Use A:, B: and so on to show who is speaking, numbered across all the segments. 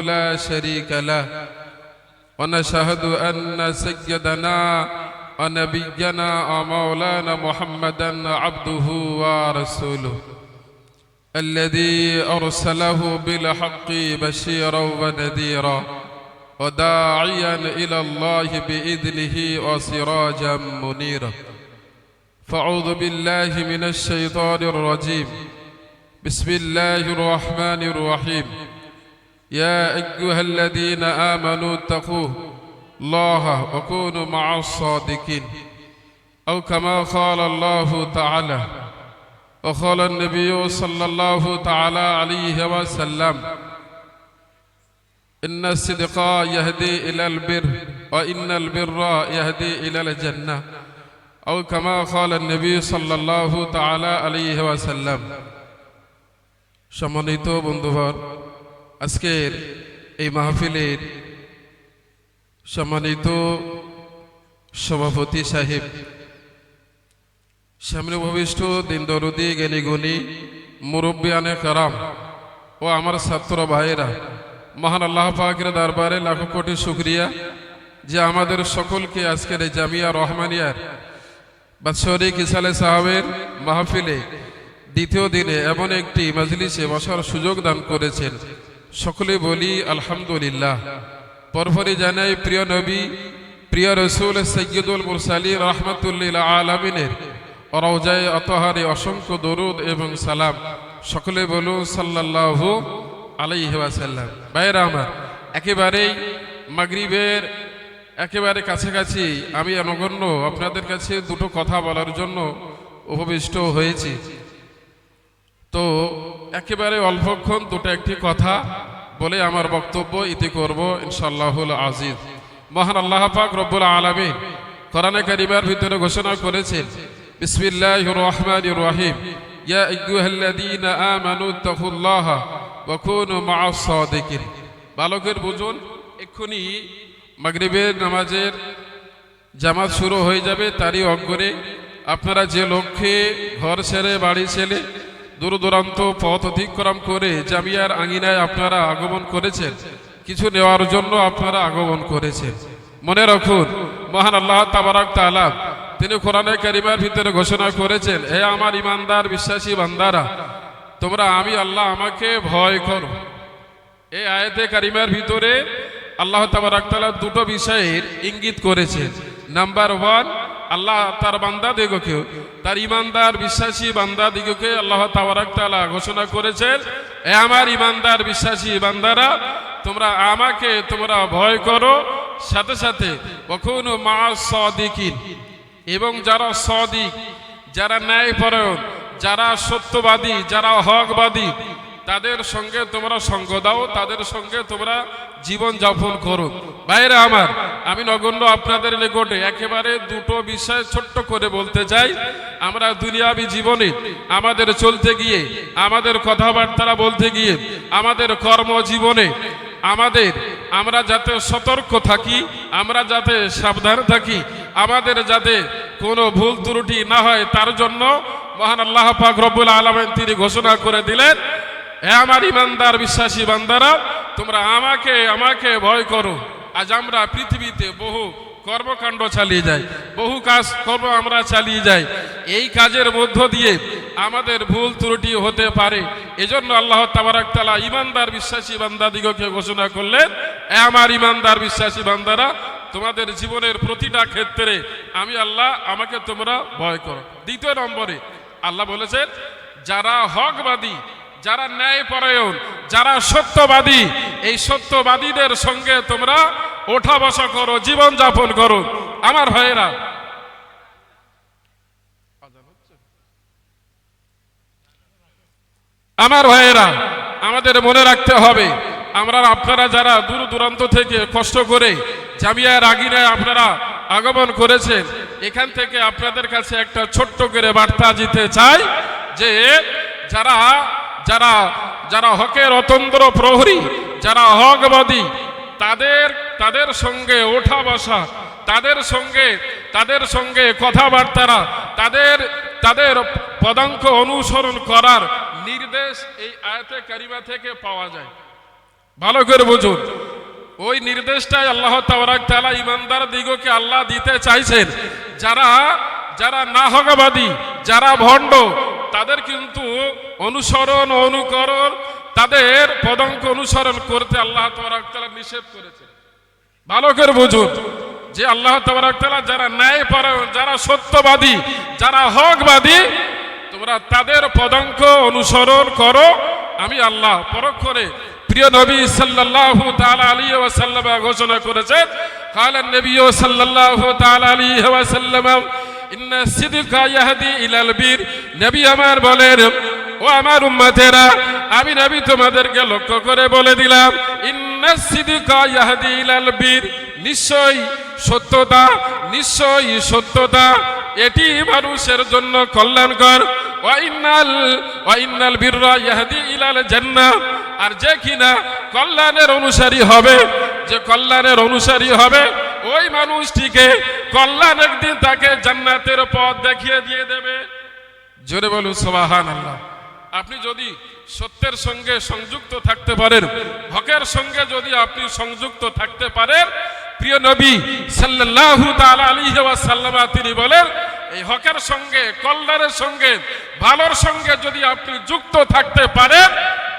A: لا شريك له. ونشهد أن سيدنا ونبينا ومولانا محمدا عبده ورسوله. الذي أرسله بالحق بشيرا ونذيرا وداعيا إلى الله بإذنه وسراجا منيرا. فأعوذ بالله من الشيطان الرجيم. بسم الله الرحمن الرحيم. يا أيها الذين آمنوا اتقوه الله وكونوا مع الصادقين أو كما قال الله تعالى وقال النبي صلى الله تعالى عليه وسلم إن الصدق يهدي إلى البر وإن البر يهدي إلى الجنة أو كما قال النبي صلى الله تعالى عليه وسلم সম্মানিত বন্ধুবর আজকের এই মাহফিলের সম্মানিত সভাপতি সাহেব সামনে ভবিষ্ঠ দিন দরদি জ্ঞানীগুণী মুরব্বিয়ানে কারাম ও আমার ছাত্র ভাইয়েরা, মহান আল্লাহ পাকের দরবারে লাখো কোটি শুক্রিয়া যে আমাদের সকলকে আজকের এই জামিয়া রহমানিয়ার বাৎসরিক ইসালে সাহাবের মাহফিলে দ্বিতীয় দিনে এমন একটি মজলিসে বসার সুযোগ দান করেছেন। সকলে বলি আলহামদুলিল্লাহ। পরপরই জানাই প্রিয় নবী, প্রিয় রসুল সৈয়দুল মুরসালি রহমতুল্লিল আলমিনের রওজায় অতহারে অসংখ্য দরুদ এবং সালাম। সকলে বলুন সাল্লাহ আলাইহাসাল্লাম বাইরা আমার, একেবারেই মাগরিবের একেবারে কাছাকাছি আমি অনগণ্য আপনাদের কাছে দুটো কথা বলার জন্য উপবিষ্ট হয়েছি। তো একেবারে অল্পক্ষণ দুটো একটি কথা বলে আমার বক্তব্য ইতি করব ইনশাল্লাহুল আজিজ। মহান আল্লাহ পাক রব্বুল আলমিন কোরআনে কারিমার ভিতরে ঘোষণা করেছেন বিসমিল্লাহ রহমান রহিম। ইয়া সাদিকিন। বালকের বুঝুন, এক্ষুনি মাগরিবের নামাজের জামাত শুরু হয়ে যাবে তারই অগ্রে আপনারা যে লক্ষ্যে ঘর ছেড়ে বাড়ি ছেড়ে দূর দূরান্ত পথ অতিক্রম করে জামিয়ার আঙিনায় আপনারা আগমন করেছেন। কিছু নেওয়ার জন্য আপনারা আগমন করেছেন। মনে রাখুন, মহান আল্লাহ তাবারাক তাআলা তিনি কোরআনে কারিমার ভিতরে ঘোষণা করেছেন, হে আমার ইমানদার, বিশ্বাসী বান্দারা, তোমরা আমি আল্লাহ আমাকে ভয় করো। এই আয়াতে কারিমার ভিতরে আল্লাহ তাবারাকতালা দুটো বিষয়ের ইঙ্গিত করেছেন। নাম্বার ওয়ান আল্লাহ তার বান্দা দিগকে, তার ইমানদার, বিশ্বাসী বান্দা দিগকে আল্লাহ তাবারাকতালা ঘোষণা করেছেন, এ আমার ইমানদার, বিশ্বাসী বান্দারা, তোমরা আমাকে, তোমরা ভয় করো। সাথে সাথে কখনো মা সদিকিন, এবং যারা সদিক, যারা ন্যায়পরায়ণ, যারা সত্যবাদী, যারা হকবাদী, তাদের সঙ্গে তোমরা সঙ্গ দাও, তাদের সঙ্গে তোমরা জীবন যাপন করো বাইরে আমার, আমি নগণ্য আপনাদের নিকটে একেবারে দুটো বিষয় ছোট্ট করে বলতে চাই। আমরা দুনিয়াবি জীবনে আমাদের চলতে গিয়ে, আমাদের কথাবার্তা বলতে গিয়ে, আমাদের কর্মজীবনে আমাদের, আমরা যাতে সতর্ক থাকি, আমরা যাতে সাবধান থাকি, আমাদের যাতে কোনো ভুল ত্রুটি না হয়, তার জন্য মহান আল্লাহ পাক রব্বুল আলমেন তিনি ঘোষণা করে দিলেন হে আমার ইমানদার, বিশ্বাসী বান্দারা, তোমরা আমাকে আমাকে ভয় করো। আজ আমরা পৃথিবীতে বহু কর্মকাণ্ড চালিয়ে যাই, বহু কাজ কর্ম আমরা চালিয়ে যাই। এই কাজের মধ্য দিয়ে আমাদের ভুল ত্রুটি হতে পারে। এজন্য আল্লাহ তাবারাকতালা ইমানদার, বিশ্বাসী বান্দাদিগকে ঘোষণা করলেন আমার ইমানদার, বিশ্বাসী বান্দারা, তোমাদের জীবনের প্রতিটা ক্ষেত্রে আমি আল্লাহ, আমাকে তোমরা ভয় করো। দ্বিতীয় নম্বরে আল্লাহ বলেছেন, যারা হকবাদী যারা ন্যায়পরায়ণ, যারা সত্যবাদী, এই সত্যবাদীদের সঙ্গে তোমরা ওঠা বসা করো জীবন যাপন করো। আমার ভাইয়েরা আমার ভাইয়েরা, আমাদের মনে রাখতে হবে, আমরা আপনারা যারা দূর দূরান্ত থেকে কষ্ট করে জামিয়ার আগিনায় আপনারা আগমন করেছেন, এখান থেকে আপনাদের কাছে একটা ছোট্ট করে বার্তা দিতে চাই যে, যারা যারা যারা হকের অতন্ত্র প্রহরী, যারা হকবাদী, তাদের তাদের সঙ্গে ওঠা বসা, তাদের সঙ্গে তাদের সঙ্গে কথাবার্তারা, তাদের তাদের পদাঙ্ক অনুসরণ করার নির্দেশ এই আয়াতে কারিমা থেকে পাওয়া যায়। ভালো করে বুঝুন। ওই নির্দেশটাই আল্লাহ তাআলা ইমানদার দিগকে আল্লাহ দিতে চাইছেন। যারা যারা নাহকবাদী যারা ভণ্ড তাদের কিন্তু অনুসরণ অনুকরণ, তাদের পদঙ্ক অনুসরণ করতে আল্লাহ তাবারাক তাআলা নিষেধ করেছে ভালো করে বুঝুন যে আল্লাহ তাবারাক যারা ন্যায় পরায়ণ যারা সত্যবাদী, যারা হকবাদী, তোমরা তাদের পদঙ্ক অনুসরণ করো। আমি আল্লাহ পরক্ষণে প্রিয় নবী সাল্লাল্লাহু তাআলা আলাইহি ঘোষণা করেছেন, কালেন নবী সাল্লাল্লাহু তাআলা আলাইহি ওয়াসাল্লাম ইলাল বীর। আমার ও আমার আমি নবী তোমাদেরকে লক্ষ্য করে বলে দিলাম, ইন্না সিদকা ইলাল বীর। সত্যতা, নিশ্চয়ই সত্যতা, এটি মানুষের জন্য কল্যাণকর। বিররা ইলাল আর যে কিনা কল্যাণের অনুসারী হবে, যে কল্যাণের অনুসারী হবে, ওই মানুষটিকে কল্যাণ একদিন তাকে জান্নাতের পথ দেখিয়ে দিয়ে দেবে। জোরে বলুন সোবাহান আল্লাহ আপনি যদি সত্যের সঙ্গে সংযুক্ত থাকতে পারেন, হকের সঙ্গে যদি আপনি সংযুক্ত থাকতে পারেন, প্রিয় নবী আলাইহি ওয়াসাল্লাম তিনি বলেন, এই হকের সঙ্গে, কল্যাণের সঙ্গে, ভালোর সঙ্গে যদি আপনি যুক্ত থাকতে পারেন,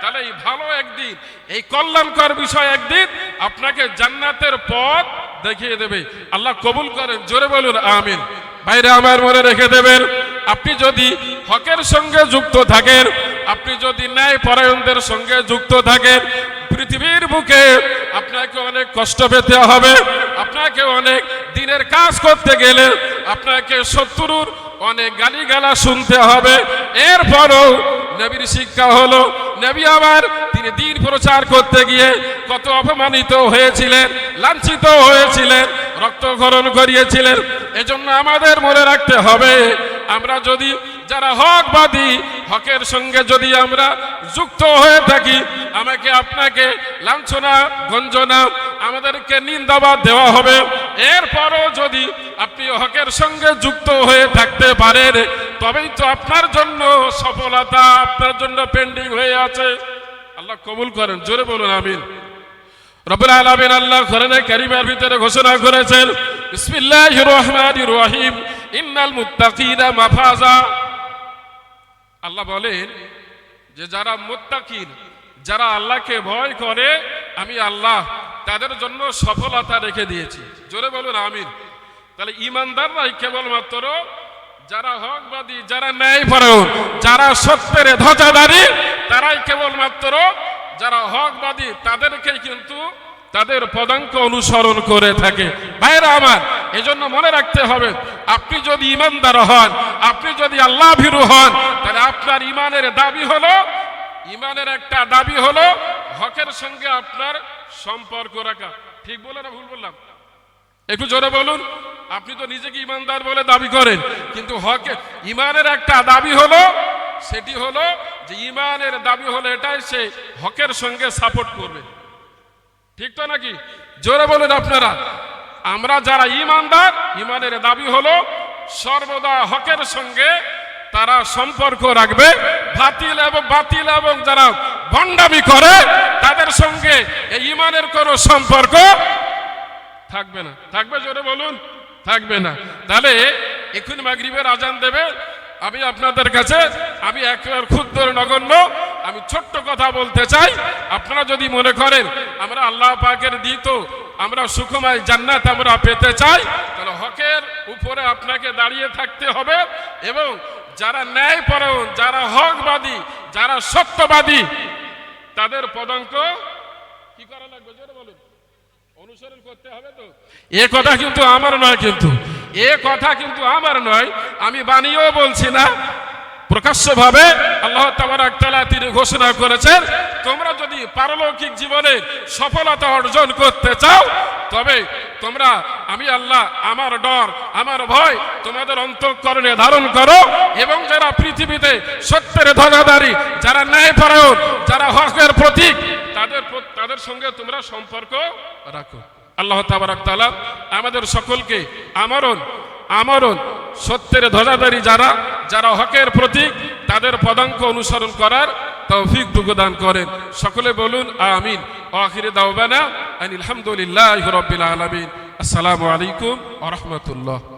A: তাহলে এই ভালো একদিন, এই কল্যাণকর বিষয় একদিন আপনাকে জান্নাতের পথ দেখিয়ে দেবে। আল্লাহ কবুল করেন, জোরে বলুন, আমিন। বাইরে আমার মনে রেখে দেবেন, আপনি যদি হকের সঙ্গে যুক্ত থাকেন, আপনি যদি ন্যায় পরায়ণদের সঙ্গে যুক্ত থাকেন পৃথিবীর বুকে আপনাকে অনেক কষ্ট পেতে হবে, আপনাকে অনেক দিনের কাজ করতে গেলে আপনাকে শত্রুর অনেক গালিগালা শুনতে হবে। এরপরও নবীর শিক্ষা হলো, নবী আবার তিনি দিন প্রচার করতে গিয়ে কত অপমানিত হয়েছিলেন, লাঞ্ছিত হয়েছিলেন, রক্তক্ষরণ করিয়েছিলেন। এজন্য আমাদের মনে রাখতে হবে, আমরা যদি যারা হকবাদী, হকের সঙ্গে যদি আমরা যুক্ত হয়ে থাকি, আমাকে আপনাকে লাঞ্ছনা, গঞ্জনা আমাদেরকে নিন্দাবাদ দেওয়া হবে। এরপরও যদি আপনি হকের সঙ্গে যুক্ত হয়ে থাকতে পারেন, তবেই তো আপনার জন্য সফলতা আপনার জন্য পেন্ডিং হয়ে আছে। আল্লাহ কবুল করেন, জোরে বলুন, আমিন। রব্বুল আলামিন আল্লাহ কোরআনে কারীমের ভিতরে ঘোষণা করেছেন, বিসমিল্লাহির রহমানির রহিম, ইন্নাল মুত্তাকিনা মাফাজা। আল্লাহ বলেন যে যারা মুত্তাকিন, যারা আল্লাহকে ভয় করে, আমি আল্লাহ তাদের জন্য সফলতা রেখে দিয়েছি। জোরে বলুন, আমিন। তাহলে ইমানদার ইমানদাররাই কেবলমাত্র যারা হকবাদী, যারা ন্যায় ন্যায়পরায়ণ, যারা সত্যের ধ্বজাধারী, তারাই কেবলমাত্র যারা হকবাদী, তাদেরকেই কিন্তু তাদের পদাঙ্ক অনুসরণ করে থাকে। ভাইরা আমার, এজন্য মনে রাখতে হবে, আপনি যদি ইমানদার হন, আপনি যদি আল্লাহ ভীরু হন, তাহলে আপনার ইমানের দাবি হলো, ইমানের একটা দাবি হলো হকের সঙ্গে আপনার সম্পর্ক রাখা। ঠিক বলে না ভুল বললাম? একটু জোরে বলুন, আপনি তো নিজেকে ইমানদার বলে দাবি করেন, কিন্তু হকে, ইমানের একটা দাবি হলো, সেটি হলো যে ইমানের দাবি হলো এটাই, সে হকের সঙ্গে সাপোর্ট করবে। ঠিক তো নাকি? জোরে বলুন আপনারা। আমরা যারা ইমানদার, ইমানের দাবি হলো সর্বদা হকের সঙ্গে তারা সম্পর্ক রাখবে। বাতিল এবং বাতিল এবং যারা ভণ্ডামি করে, তাদের সঙ্গে এই ইমানের কোনো সম্পর্ক থাকবে না। থাকবে জোরে বলুন? থাকবে না। তাহলে এখন মাগরিবের আজান দেবে। আমি আপনাদের কাছে, আমি একেবারে ক্ষুদ্র নগণ্য আমি ছোট্ট কথা বলতে চাই। আপনারা যদি মনে করেন, আমরা আল্লাহ পাকের দিত, আমরা সুখময় জান্নাত আমরা পেতে চাই, তাহলে হকের উপরে আপনাকে দাঁড়িয়ে থাকতে হবে এবং যারা ন্যায় পরায়ণ যারা হকবাদী, যারা সত্যবাদী, তাদের পদাঙ্ক কি করা লাগবে? জোরে বলুন। অনুসরণ করতে হবে তো? এ কথা কিন্তু আমার নয় কিন্তু, এ কথা কিন্তু আমার নয়, আমি বানিয়েও বলছি না প্রকাশ্যভাবে আল্লাহ তিনি ঘোষণা করেছেন, তোমরা যদি পারলৌকিক জীবনে সফলতা অর্জন করতে চাও, তবে তোমরা, আমি আল্লাহ, আমার ডর, আমার ভয় তোমাদের অন্তঃকরণে ধারণ করো এবং যারা পৃথিবীতে সত্যের ধ্বজাধারী যারা ন্যায় পরায়ণ, যারা হকের প্রতীক, তাদের তাদের সঙ্গে তোমরা সম্পর্ক রাখো। আল্লাহ তাবারাক তাআলা আমাদের সকলকে আমরণ আমরণ, সত্যের ধ্বজাধারী যারা যারা হকের প্রতীক, তাদের পদাঙ্ক অনুসরণ করার তৌফিক দুগদান করেন। সকলে বলুন, আমিন। আখিরে দাওবানা আনিল হামদুলিল্লাহ আলমিন আলামিন। আসসালামু আলাইকুম আ রাহমাতুল্লাহ।